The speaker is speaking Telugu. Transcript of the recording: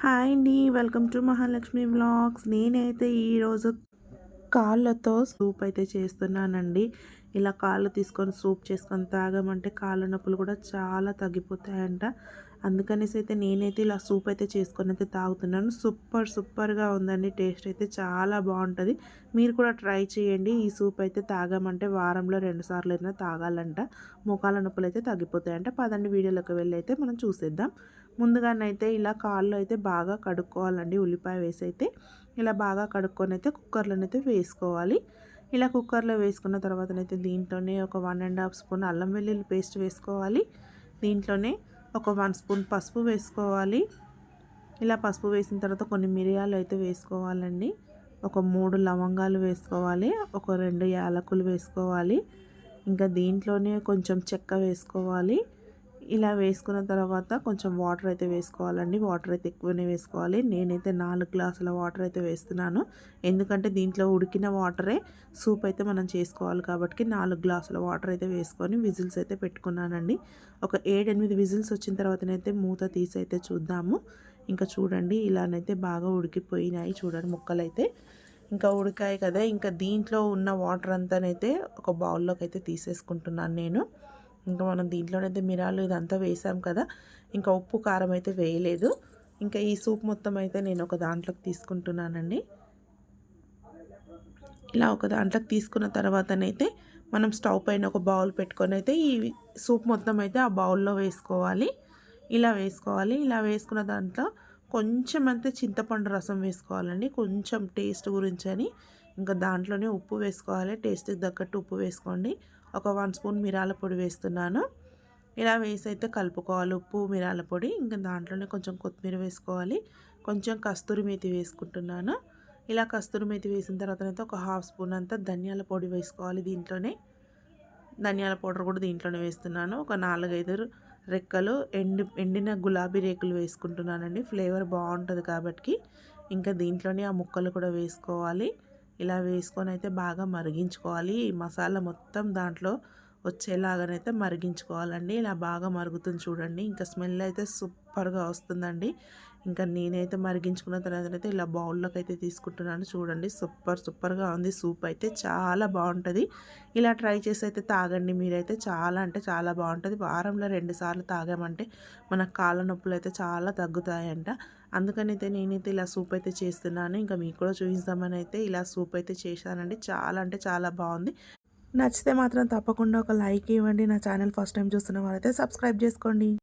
హాయ్ అండి వెల్కమ్ టు మహాలక్ష్మి వ్లాగ్స్ నేనైతే ఈరోజు కాళ్ళతో సూప్ అయితే చేస్తున్నానండి. ఇలా కాళ్ళు తీసుకొని సూప్ చేసుకొని తాగమంటే కాళ్ళ నొప్పులు కూడా చాలా తగ్గిపోతాయంట. అందుకనేసి అయితే నేనైతే ఇలా సూప్ అయితే చేసుకొని అయితే తాగుతున్నాను. సూపర్ సూపర్గా ఉందండి. టేస్ట్ అయితే చాలా బాగుంటుంది. మీరు కూడా ట్రై చేయండి. ఈ సూప్ అయితే తాగామంటే వారంలో రెండు సార్లు అయినా తాగాలంట. మోకాల నొప్పులు అయితే తగ్గిపోతాయంట. పదండి వీడియోలోకి వెళ్ళి అయితే మనం చూసేద్దాం. ముందుగానైతే ఇలా కాళ్ళు అయితే బాగా కడుక్కోవాలండి. ఉల్లిపాయ వేసి అయితే ఇలా బాగా కడుక్కొని అయితే కుక్కర్లోనైతే వేసుకోవాలి. ఇలా కుక్కర్లో వేసుకున్న తర్వాతనైతే దీంట్లోనే ఒక వన్ అండ్ హాఫ్ స్పూన్ అల్లం వెల్లుల్లి పేస్ట్ వేసుకోవాలి. దీంట్లోనే ఒక వన్ స్పూన్ పసుపు వేసుకోవాలి. ఇలా పసుపు వేసిన తర్వాత కొన్ని మిరియాలు అయితే వేసుకోవాలండి. ఒక మూడు లవంగాలు వేసుకోవాలి. ఒక రెండు యాలకులు వేసుకోవాలి. ఇంకా దీంట్లోనే కొంచెం చెక్క వేసుకోవాలి. ఇలా వేసుకున్న తర్వాత కొంచెం వాటర్ అయితే వేసుకోవాలండి. వాటర్ అయితే ఎక్కువనే వేసుకోవాలి. నేనైతే నాలుగు గ్లాసుల వాటర్ అయితే వేస్తున్నాను. ఎందుకంటే దీంట్లో ఉడికిన వాటరే సూప్ అయితే మనం చేసుకోవాలి కాబట్టి నాలుగు గ్లాసుల వాటర్ అయితే వేసుకొని విజిల్స్ అయితే పెట్టుకున్నానండి. ఒక ఏడెనిమిది విజిల్స్ వచ్చిన తర్వాతనైతే మూత తీసి అయితే చూద్దాము. ఇంకా చూడండి ఇలానైతే బాగా ఉడికిపోయినాయి చూడండి ముక్కలైతే. ఇంకా ఉడికాయి కదా ఇంకా దీంట్లో ఉన్న వాటర్ అంతానైతే ఒక బౌల్లోకి అయితే తీసేసుకుంటున్నాను నేను. ఇంకా మనం దీంట్లోనైతే మిరాలు ఇదంతా వేసాం కదా. ఇంకా ఉప్పు కారం అయితే వేయలేదు. ఇంకా ఈ సూప్ మొత్తం అయితే నేను ఒక దాంట్లోకి తీసుకుంటున్నానండి. ఇలా ఒక దాంట్లోకి తీసుకున్న తర్వాతనైతే మనం స్టవ్ పైన ఒక బౌల్ పెట్టుకొని అయితే ఈ సూప్ మొత్తం అయితే ఆ బౌల్లో వేసుకోవాలి. ఇలా వేసుకోవాలి. ఇలా వేసుకున్న దాంట్లో కొంచెం అంతే చింతపండు రసం వేసుకోవాలండి. కొంచెం టేస్ట్ గురించి అని. ఇంకా దాంట్లోనే ఉప్పు వేసుకోవాలి. టేస్ట్కి తగ్గట్టు ఉప్పు వేసుకోండి. ఒక వన్ స్పూన్ మిరాల పొడి వేస్తున్నాను. ఇలా వేసి అయితే కలుపుకోవాలి. ఉప్పు మిరాల పొడి ఇంకా దాంట్లోనే కొంచెం కొత్తిమీర వేసుకోవాలి. కొంచెం కస్తూరి మేతి వేసుకుంటున్నాను. ఇలా కస్తూరి మేతి వేసిన తర్వాత అయితే ఒక హాఫ్ స్పూన్ అంతా ధనియాల పొడి వేసుకోవాలి దీంట్లోనే. ధనియాల పౌడర్ కూడా దీంట్లోనే వేస్తున్నాను. ఒక నాలుగైదు రెక్కలు ఎండి ఎండిన గులాబీ రేకులు వేసుకుంటున్నానండి. ఫ్లేవర్ బాగుంటుంది కాబట్టి ఇంకా దీంట్లోనే ఆ ముక్కలు కూడా వేసుకోవాలి. ఇలా వేసుకొని అయితే బాగా మరిగించుకోవాలి. ఈ మసాలా మొత్తం దాంట్లో వచ్చేలాగానైతే మరిగించుకోవాలండి. ఇలా బాగా మరుగుతుంది చూడండి. ఇంకా స్మెల్ అయితే సూపర్గా వస్తుందండి. ఇంకా నేనైతే మరిగించుకున్న తర్వాత అయితే ఇలా బౌల్లోకి అయితే తీసుకుంటున్నాను చూడండి. సూపర్ సూపర్గా ఉంది. సూప్ అయితే చాలా బాగుంటుంది. ఇలా ట్రై చేసి అయితే తాగండి మీరైతే. చాలా అంటే చాలా బాగుంటుంది. వారంలో రెండుసార్లు తాగామంటే మన కాళ్ళ నొప్పులు అయితే చాలా తగ్గుతాయంట. అందుకని అయితే నేనైతే ఇలా సూప్ అయితే చేస్తున్నాను. ఇంకా మీకు కూడా చూపిస్తామని అయితే ఇలా సూప్ అయితే చేశానండి. చాలా అంటే చాలా బాగుంది. నచ్చితే మాత్రం తప్పకుండా ఒక లైక్ ఇవ్వండి. నా ఛానల్ ఫస్ట్ టైం చూస్తున్న వాళ్ళైతే సబ్స్క్రైబ్ చేసుకోండి.